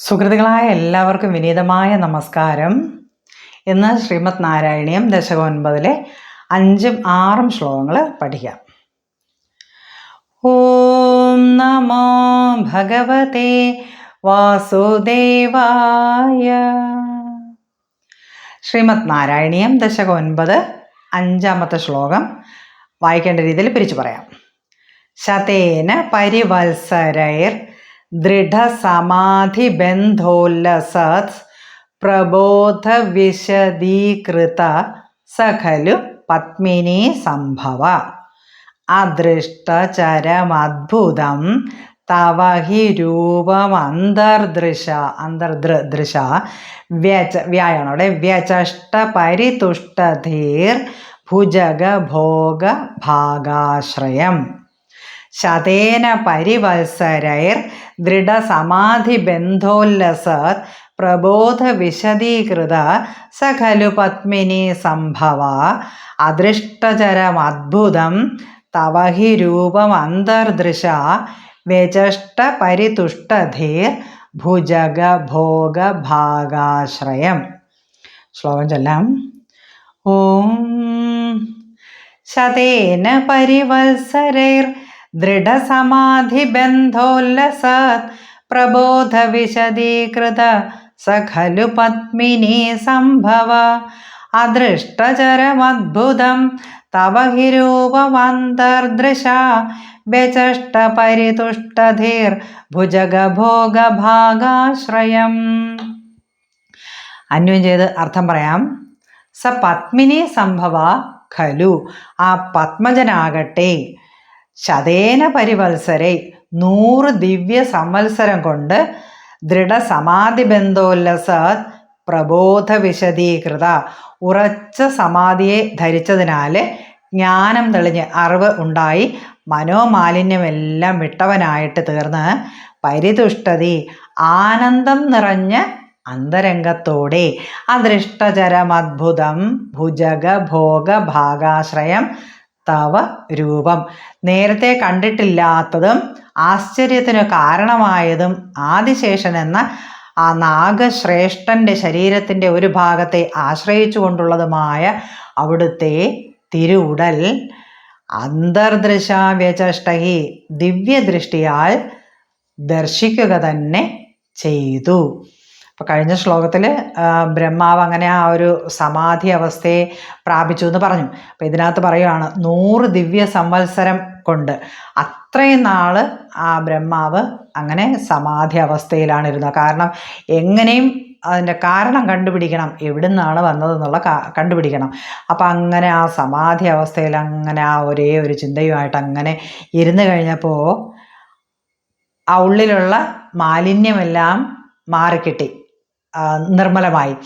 സുഹൃത്തുക്കളായ എല്ലാവർക്കും വിനീതമായ നമസ്കാരം. ഇന്ന് ശ്രീമദ് നാരായണീയം ദശകം ഒൻപതിലെ അഞ്ചും ആറും ശ്ലോകങ്ങൾ പഠിക്കാം. ഓം നമോ ഭഗവതേ വാസുദേവായ. ശ്രീമദ് നാരായണീയം ദശകം ഒൻപത് അഞ്ചാമത്തെ ശ്ലോകം വായിക്കേണ്ട രീതിയിൽ പിരിച്ചു പറയാം. ശതേന പരിവത്സരൈർ ദൃഢസമാധിബന്ധോല്ലസത് പ്രബോധവിശദീകൃത സഖലു പത്മിനി സംഭവ. അദൃഷ്ടചരമദ്ഭുതം തവ ഹി രൂപമന്തർദൃശ അന്തർദൃശ വ്യച വ്യായാണ് അവിടെ വ്യചഷ്ട പരിതുഷ്ടധീർ ഭുജഗ ഭോഗ ഭാഗാശ്രയം ശതേന പരിവത്സരൈർ ദൃഢസമാധിബന്ധോല്ലസത് പ്രബോധവിശദീകൃത സ ഖലു പത്മിനി സംഭവ അദൃഷ്ടചരമദ്ഭുതം തവഹി രൂപമന്തർദൃശ വ്യചഷ്ട പരിതുഷ്ടധീർ ഭുജഗ ഭോഗ ഭാഗാശ്രയം ശ്ലോകം ചൊല്ലാം. ഓം ശതേന പരിവത്സരൈർ ദൃഢസമാധിബന്ധോല്ലസത് പ്രബോധവിശദീകൃത സ ഖലു പത്മിനി സംഭവ അദൃഷ്ടചരമദ്ഭുതം തവ ഹി രൂപമന്തർദൃശ വ്യചഷ്ടപരിതുഷ്ടധീർ ഭുജഗഭോഗഭാഗാശ്രയം. അന്വയം ചെയ്ത് അർത്ഥം പറയാം. സ പത്മിനി സംഭവ ഖലു ആ പത്മജനാകട്ടെ ശതേന പരിവത്സരെ നൂറ് ദിവ്യ സംവത്സരം കൊണ്ട് ദൃഢസമാധി ബന്ധോല്ലസ പ്രബോധ വിശദീകൃത ഉറച്ച സമാധിയെ ധരിച്ചതിനാൽ ജ്ഞാനം തെളിഞ്ഞ് അറിവ് ഉണ്ടായി മനോമാലിന്യമെല്ലാം വിട്ടവനായിട്ട് തീർന്ന് പരിതുഷ്ടതി ആനന്ദം നിറഞ്ഞ അന്തരംഗത്തോടെ അദൃഷ്ടചരമദ്ഭുതം ഭുജഗ ഭോഗ ഭാഗാശ്രയം തവ രൂപം. നേരത്തെ കണ്ടിട്ടില്ലാത്തതും ആശ്ചര്യത്തിന് കാരണമായതും ആദിശേഷൻ എന്ന ആ നാഗശ്രേഷ്ഠന്റെ ശരീരത്തിന്റെ ഒരു ഭാഗത്തെ ആശ്രയിച്ചു കൊണ്ടുള്ളതുമായ അവിടുത്തെ തിരുവുടൽ അന്തർദൃശാവ്യചഷ്ടഹി ദിവ്യദൃഷ്ടിയാൽ ദർശിക്കുക തന്നെ ചെയ്തു. അപ്പോൾ കഴിഞ്ഞ ശ്ലോകത്തിൽ ബ്രഹ്മാവ് അങ്ങനെ ആ ഒരു സമാധി അവസ്ഥയെ പ്രാപിച്ചു എന്ന് പറഞ്ഞു. അപ്പോൾ ഇതിനകത്ത് പറയുകയാണ് നൂറ് ദിവ്യ സംവത്സരം കൊണ്ട് അത്രയും നാൾ ആ ബ്രഹ്മാവ് അങ്ങനെ സമാധി അവസ്ഥയിലാണ് ഇരുന്നത് കാരണം എങ്ങനെയും അതിന്റെ കാരണം കണ്ടുപിടിക്കണം എവിടെ നിന്നാണ് വന്നതെന്നുള്ള കണ്ടുപിടിക്കണം. അപ്പം അങ്ങനെ ആ സമാധി അവസ്ഥയിൽ അങ്ങനെ ആ ഒരേ ഒരു ചിന്തയുമായിട്ട് അങ്ങനെ ഇരുന്ന് കഴിഞ്ഞപ്പോൾ ആ ഉള്ളിലുള്ള മാലിന്യമെല്ലാം മാറിക്കിട്ടി. നിർമ്മലമായി.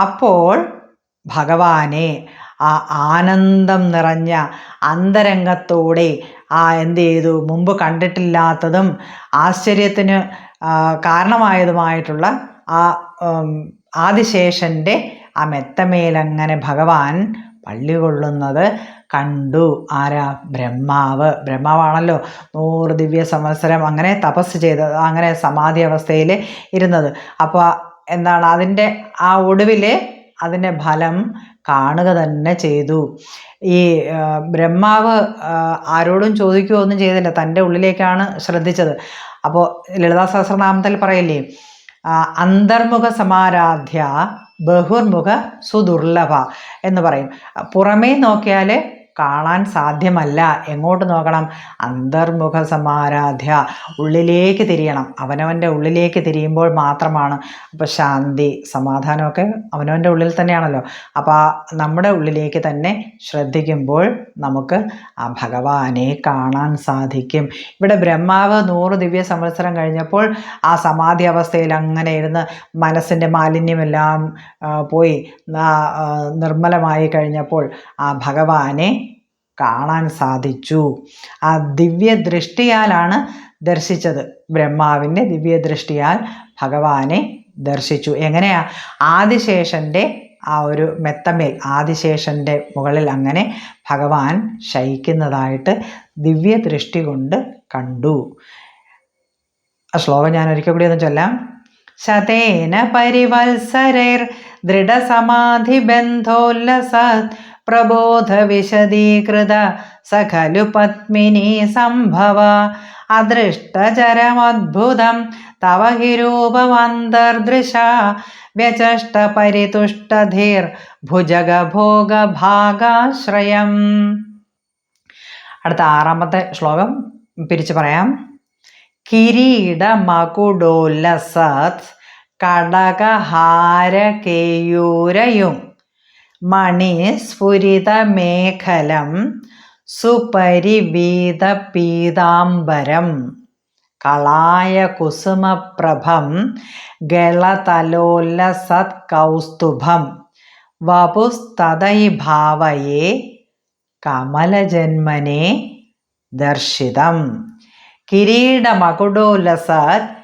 അപ്പോൾ ഭഗവാനെ ആ ആനന്ദം നിറഞ്ഞ അന്തരംഗത്തോടെ ആ എന്ത് ചെയ്തു? മുമ്പ് കണ്ടിട്ടില്ലാത്തതും ആശ്ചര്യത്തിന് കാരണമായതുമായിട്ടുള്ള ആ ആദിശേഷന്റെ ആ മെത്തമേലങ്ങനെ ഭഗവാൻ പള്ളി കൊള്ളുന്നത് കണ്ടു. ആരാ? ബ്രഹ്മാവ്. ബ്രഹ്മാവാണല്ലോ നൂറ് ദിവ്യ സംവത്സരം അങ്ങനെ തപസ് ചെയ്തത് അങ്ങനെ സമാധി അവസ്ഥയിൽ ഇരുന്നത്. അപ്പോൾ എന്താണ് അതിന്റെ ആ ഒടുവിൽ അതിന്റെ ഫലം കാണുക തന്നെ ചെയ്തു. ഈ ബ്രഹ്മാവ് ആരോടും ചോദിക്കുകയോ ഒന്നും ചെയ്തില്ല. തന്റെ ഉള്ളിലേക്കാണ് ശ്രദ്ധിച്ചത്. അപ്പോൾ ലളിതാ സഹസ്രനാമത്തിൽ പറയില്ലേ അന്തർമുഖ സമാരാധ്യ ബഹുർമുഖ സുദുർലഭ എന്ന് പറയും. പുറമേ നോക്കിയാൽ കാണാൻ സാധ്യമല്ല. എങ്ങോട്ട് നോക്കണം? അന്തർമുഖ സമാരാധ്യ. ഉള്ളിലേക്ക് തിരിയണം. അവനവന്റെ ഉള്ളിലേക്ക് തിരിയുമ്പോൾ മാത്രമാണ്. അപ്പോൾ ശാന്തി സമാധാനമൊക്കെ അവനവന്റെ ഉള്ളിൽ തന്നെയാണല്ലോ. അപ്പോൾ നമ്മുടെ ഉള്ളിലേക്ക് തന്നെ ശ്രദ്ധിക്കുമ്പോൾ നമുക്ക് ആ ഭഗവാനെ കാണാൻ സാധിക്കും. ഇവിടെ ബ്രഹ്മാവ് നൂറ് ദിവ്യ സംവത്സരം കഴിഞ്ഞപ്പോൾ ആ സമാധി അവസ്ഥയിൽ അങ്ങനെ ഇരുന്ന് മനസ്സിന്റെ മാലിന്യമെല്ലാം പോയി നിർമ്മലമായി കഴിഞ്ഞപ്പോൾ ആ ഭഗവാനെ കാണാൻ സാധിച്ചു. ആ ദിവ്യദൃഷ്ടിയാലാണ് ദർശിച്ചത്. ബ്രഹ്മാവിന്റെ ദിവ്യദൃഷ്ടിയാൽ ഭഗവാനെ ദർശിച്ചു. എങ്ങനെയാ? ആദിശേഷന്റെ ആ ഒരു മെത്തമേൽ ആദിശേഷന്റെ മുകളിൽ അങ്ങനെ ഭഗവാൻ ശയിക്കുന്നതായിട്ട് ദിവ്യദൃഷ്ടി കൊണ്ട് കണ്ടു. ആ ശ്ലോകം ഞാൻ ഒരിക്കൽ കൂടി ഒന്ന് ചൊല്ലാം. ശതേന പരിവത്സരൈർ ദൃഢസമാധിബന്ധോല്ലസത് പ്രബോധവിശദീകൃത സഖലു പത്മിനി സംഭവ. അദൃഷ്ടചരമദ്ഭുതം തവ ഹി രൂപമന്തർദൃശ വ്യചഷ്ടപരിതുഷ്ടധീർ ഭുജഗഭോഗഭാഗാശ്രയം. അടുത്ത ആറാമത്തെ ശ്ലോകം പിരിച്ചു പറയാം. കിരീട മകുടോല്ലസത് കടകഹാരകേയൂരയും മണിസ്ഫുരിതമേഖലം സുപരിവീതപീതാംബരം കളായ കുസുമപ്രഭം വപുസ്തതൈ ഭാവയെ കമലജന്മനെ ദർശിതം. കിരീടമകുടോല്ലസത്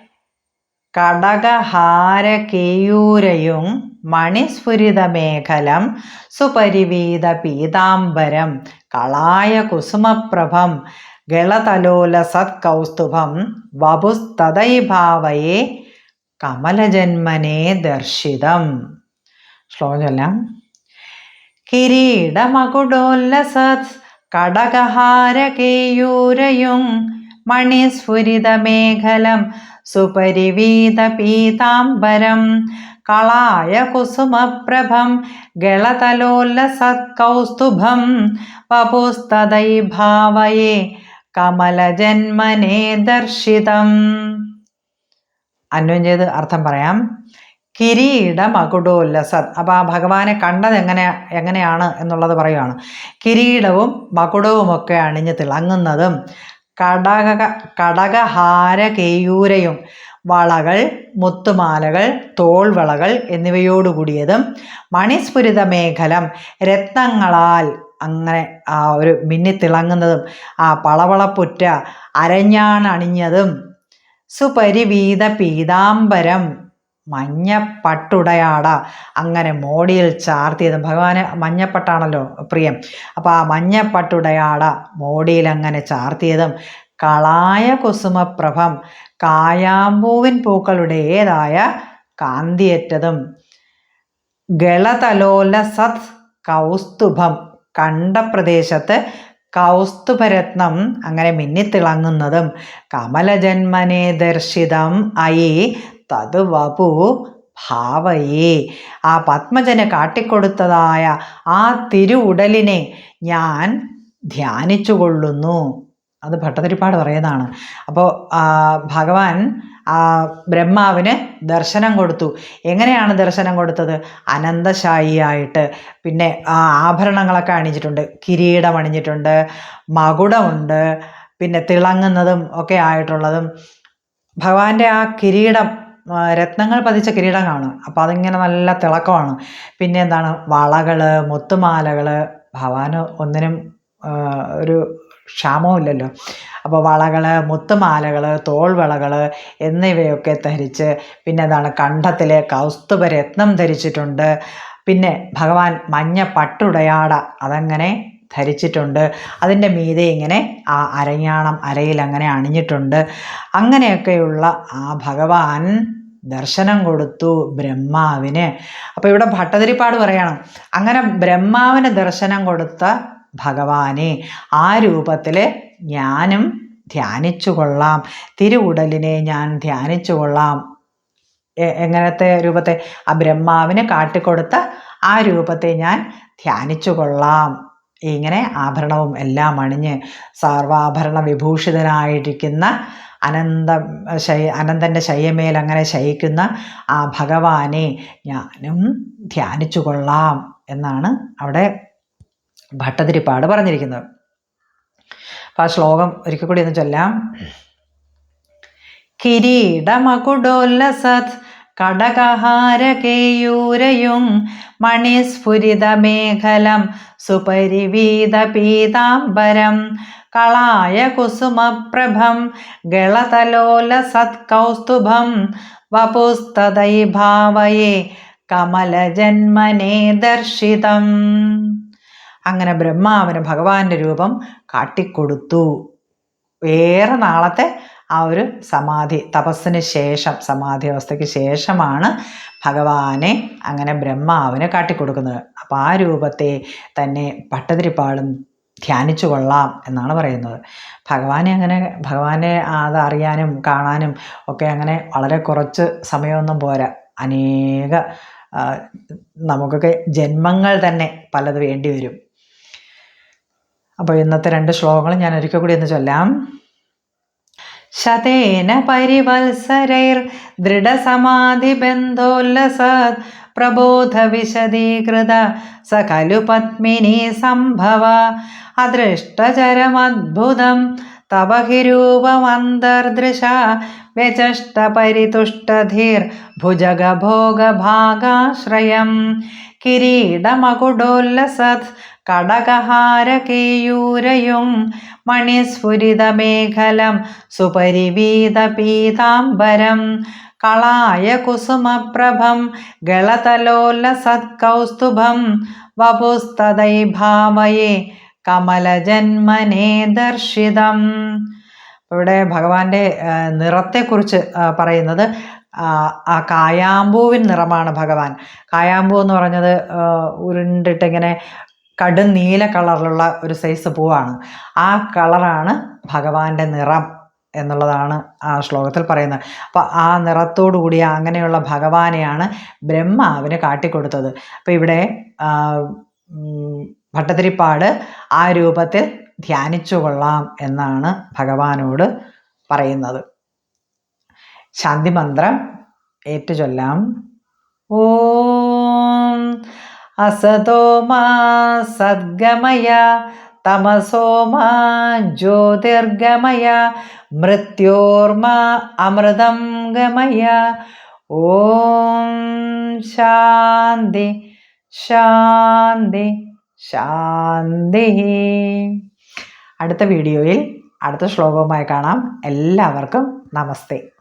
കടകഹാരകേയൂരയും മണിസ്ഫുരിതമേഖലം സുപരിവീത പീതാംബരം കളായ കുസുമപ്രഭം ഗളതലോലസത്കൗസ്തുഭം വപുസ്തൈഭാവയെ കമലജന്മനെ ദർശിതം. ശ്ലോകം ചൊല്ലാം. കിരീടമകുടോല്ലസത് കടകഹാരകേയൂരയും മണിസ്ഫുരിതമേഖലം സുപരിവീതപീതാംബരം കളായ കുസുമപ്രഭം ഗളതലോല്ലസത്കൗസ്തുഭം വപുസ്തതൈഭാവയെ കമലജന്മനെ ദർശിതം. അന്വയം ചെയ്ത് അർത്ഥം പറയാം കിരീട മകുടോല്ലസത് അപ്പോൾ ആ ഭഗവാനെ കണ്ടത് എങ്ങനെ എങ്ങനെയാണ് എന്നുള്ളത് പറയുകയാണ് കിരീടവും മകുടവുമൊക്കെ അണിഞ്ഞ് തിളങ്ങുന്നതും കടക കടകഹാരകേയൂരയും വളകൾ മുത്തുമാലകൾ തോൾവളകൾ എന്നിവയോടുകൂടിയതും മണിസ്ഫുരിത മേഖലം രത്നങ്ങളാൽ അങ്ങനെ ആ ഒരു മിന്നിത്തിളങ്ങുന്നതും ആ പളവളപ്പുറ്റ അരഞ്ഞാണണിഞ്ഞതും സുപരിവീത പീതാംബരം മഞ്ഞപ്പട്ടുടയാട. അങ്ങനെ മോടിയിൽ ചാർത്തിയത്. ഭഗവാന് മഞ്ഞപ്പട്ടാണല്ലോ പ്രിയം. അപ്പോൾ ആ മഞ്ഞപ്പട്ടുടയാട മോടിയിൽ അങ്ങനെ ചാർത്തിയതും. കളായ കുസുമപ്രഭം കായാമ്പൂവിൻ പൂക്കളുടേതായ കാന്തിയേറ്റതും. ഗളതലോല സത് കൗസ്തുഭം കണ്ട പ്രദേശത്ത് കൗസ്തുഭരത്നം അങ്ങനെ മിന്നിത്തിളങ്ങുന്നതും. കമലജന്മനെ ദർശിതം അയി തത് വപു ഭാവയേ. ആ പത്മജന് കാട്ടിക്കൊടുത്തതായ ആ തിരുവുടലിനെ ഞാൻ ധ്യാനിച്ചു കൊള്ളുന്നു അത് ഭട്ടതിരിപ്പാട് പറയുന്നതാണ്. അപ്പോൾ ഭഗവാൻ ബ്രഹ്മാവിന് ദർശനം കൊടുത്തു. എങ്ങനെയാണ് ദർശനം കൊടുത്തത്? അനന്തശായിയായിട്ട്. പിന്നെ ആഭരണങ്ങളൊക്കെ അണിഞ്ഞിട്ടുണ്ട്. കിരീടം അണിഞ്ഞിട്ടുണ്ട് മകുടമുണ്ട്. പിന്നെ തിളങ്ങുന്നതും ഒക്കെ ആയിട്ടുള്ളതും. ഭഗവാന്റെ ആ കിരീടം രത്നങ്ങൾ പതിച്ച കിരീടമാണ് അപ്പോൾ അതിങ്ങനെ നല്ല തിളക്കമാണ്. പിന്നെ എന്താണ്? വളകൾ മുത്തുമാലകൾ ഭവാന് ഒന്നിനും ഒരു ക്ഷാമവും ഇല്ലല്ലോ. അപ്പോൾ വളകൾ മുത്തുമാലകൾ തോൾവളകൾ എന്നിവയൊക്കെ ധരിച്ച് പിന്നെ എന്താണ്? കണ്ഠത്തിലെ കൗസ്തുഭ രത്നം ധരിച്ചിട്ടുണ്ട്. പിന്നെ ഭഗവാൻ മഞ്ഞ പട്ടുടയാട അതങ്ങനെ ധരിച്ചിട്ടുണ്ട്. അതിന്റെ മീതെ ഇങ്ങനെ ആ അരഞ്ഞാണം അരയിൽ അങ്ങനെ അണിഞ്ഞിട്ടുണ്ട്. അങ്ങനെയൊക്കെയുള്ള ആ ഭഗവാൻ ദർശനം കൊടുത്തു ബ്രഹ്മാവിന്. അപ്പോൾ ഇവിടെ ഭട്ടതിരിപ്പാട് പറയണം. അങ്ങനെ ബ്രഹ്മാവിന് ദർശനം കൊടുത്ത ഭഗവാനെ ആ രൂപത്തിൽ ഞാനും ധ്യാനിച്ചു കൊള്ളാം തിരുവുടലിനെ ഞാൻ ധ്യാനിച്ചു കൊള്ളാം എങ്ങനത്തെ രൂപത്തെ? ആ ബ്രഹ്മാവിന് കാട്ടിക്കൊടുത്ത ആ രൂപത്തെ ഞാൻ ധ്യാനിച്ചു കൊള്ളാം ഇങ്ങനെ ആഭരണവും എല്ലാം അണിഞ്ഞ് സർവാഭരണ വിഭൂഷിതനായിരിക്കുന്ന അനന്ത ശയ അനന്തന്റെ ശയ്യമേൽ അങ്ങനെ ശയിക്കുന്ന ആ ഭഗവാനെ ഞാനും ധ്യാനിച്ചു കൊള്ളാം എന്നാണ് അവിടെ ഭട്ടതിരിപ്പാട് പറഞ്ഞിരിക്കുന്നത്. അപ്പോൾ ആ ശ്ലോകം ഒരിക്കൽ കൂടി ഒന്ന് ചൊല്ലാം. കിരീടമകുടോല്ലസത് കടകഹാരകേയൂരയും മണിസ്ഫുരിതമേഖലം സുപരിവീതപീതാംബരം. കളായ കുസുമപ്രഭം ഗളതലോല ഗളതലോലസത്കൗസ്തുഭം വപുസ്തതൈഭാവയെ കമലജന്മനെ ദർശിതം. അങ്ങനെ ബ്രഹ്മാവിന് ഭഗവാന്റെ രൂപം കാട്ടിക്കൊടുത്തു. ഏറെ നാളത്തെ ആ ഒരു സമാധി തപസ്സിന് ശേഷം സമാധി അവസ്ഥയ്ക്ക് ശേഷമാണ് ഭഗവാനെ അങ്ങനെ ബ്രഹ്മാവിന് കാട്ടിക്കൊടുക്കുന്നത്. അപ്പോൾ ആ രൂപത്തെ തന്നെ പട്ടതിരിപ്പാളും ധ്യാനിച്ചു കൊള്ളാം എന്നാണ് പറയുന്നത്. ഭഗവാനെ അങ്ങനെ ഭഗവാനെ അത് അറിയാനും കാണാനും ഒക്കെ അങ്ങനെ വളരെ കുറച്ച് സമയമൊന്നും പോരാ. അനേക നമുക്കൊക്കെ ജന്മങ്ങൾ തന്നെ പലത് വേണ്ടി വരും. അപ്പോൾ ഇന്നത്തെ രണ്ട് ശ്ലോകങ്ങളും ഞാൻ ഒരിക്കൽ കൂടി ഒന്ന് ചൊല്ലാം. ശതേന പരിവത്സരൈർ ദൃഢസമാധിബന്ധോല്ലസത് പ്രബോധവിശദീകൃത സ ഖലു പത്മിനി സംഭവ അദൃഷ്ടചരമദ്ഭുതം തവ ഹിരൂപമന്തർദൃശ വ്യചഷ്ടപരിതുഷ്ടധീർ ഭുജഗഭോഗഭാഗാശ്രയം കിരീടമകുടോല്ലസത് കടകഹാരകേയൂരയും മണിസ്ഫുരിതമേഖലം സുപരിവീതപീതാംബരം കളായ കുസുമപ്രഭം ഗളതലോല്ലസത്കൗസ്തുഭം വപുസ്തൈ ഭാവയെ കമലജന്മനെ ദർശിതം. ഇവിടെ ഭഗവാന്റെ നിറത്തെക്കുറിച്ച് പറയുന്നത് ആ കായാമ്പൂവിൻ നിറമാണ് ഭഗവാൻ. കായാമ്പൂ എന്ന് പറഞ്ഞത് ഉരുണ്ടിട്ടിങ്ങനെ കടും നീല കളറിലുള്ള ഒരു സൈസ് പൂവാണ്. ആ കളറാണ് ഭഗവാന്റെ നിറം എന്നുള്ളതാണ് ആ ശ്ലോകത്തിൽ പറയുന്നത്. അപ്പോൾ ആ നിറത്തോടു കൂടിയ അങ്ങനെയുള്ള ഭഗവാനെയാണ് ബ്രഹ്മാവിന് കാട്ടിക്കൊടുത്തത്. അപ്പോൾ ഇവിടെ ഭട്ടതിരിപ്പാട് ആ രൂപത്തിൽ ധ്യാനിച്ചു കൊള്ളാം എന്നാണ് ഭഗവാനോട് പറയുന്നത്. ശാന്തിമന്ത്രം ഏറ്റുചൊല്ലാം. ഓം അസതോ മാ സദ്ഗമയ തമസോ മാ ജ്യോതിർഗമയ മൃത്യോർമ അമൃതം ഗമയ ഓം ശാന്തി ശാന്തി ശാന്തി അടുത്ത വീഡിയോയിൽ അടുത്ത ശ്ലോകവുമായി കാണാം. എല്ലാവർക്കും നമസ്തേ.